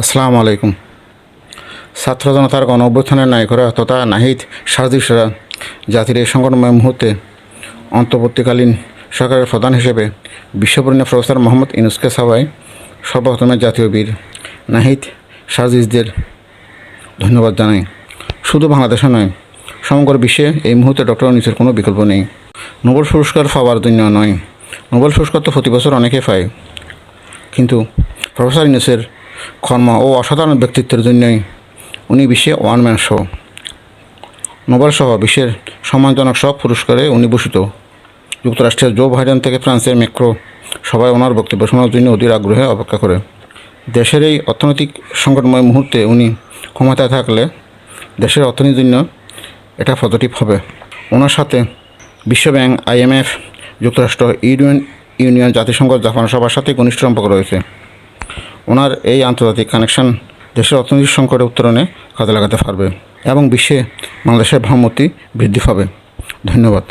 আসসালামু আলাইকুম। ছাত্র জনতার গণ অভ্যুত্থানের নায়করা তথা নাহিদ সারদিসরা জাতির এই সংকটময় মুহূর্তে অন্তর্বর্তীকালীন সরকারের প্রধান হিসেবে বিশ্বপরিণয় প্রফেসর মোহাম্মদ ইনুসকে সভায় সর্বপ্রথমে জাতীয় বীর নাহিদ সার্জিসদের ধন্যবাদ জানাই। শুধু বাংলাদেশে নয়, সমগ্র বিশ্বে এই মুহূর্তে ডক্টর ইউনুসের কোনো বিকল্প নেই। নোবেল পুরস্কার পাওয়ার জন্য নয়, নোবেল পুরস্কার তো প্রতি বছর অনেকে পায়। কিন্তু প্রফেসর ইউনুসের কর্ম ও অসাধারণ ব্যক্তিত্বের জন্যই উনি বিশ্বে ওয়ান ম্যান শো। নোবেল সহ বিশ্বের সম্মানজনক সব পুরস্কারে উনি ভূষিত। যুক্তরাষ্ট্রের জো বাইডেন থেকে ফ্রান্সের মেক্রো সবাই ওনার বক্তব্য শোনার জন্য অধীর আগ্রহে অপেক্ষা করে। দেশের এই অর্থনৈতিক সংকটময় মুহূর্তে উনি ক্ষমতায় থাকলে দেশের অর্থনীতির জন্য এটা পজিটিভ হবে। ওনার সাথে বিশ্বব্যাংক আইএমএফ যুক্তরাষ্ট্র, ইউনিয়ন ইউনিয়ন, জাতিসংঘ, জাপান সবার সাথে ঘনিষ্ঠ সম্পর্ক রয়েছে। ওনার এই আন্তর্জাতিক কানেকশন দেশের অর্থনৈতিক সংকটের উত্তরণে কাজে লাগাতে পারবে এবং বিশ্বে বাংলাদেশের ভাবমূর্তি বৃদ্ধি পাবে। ধন্যবাদ।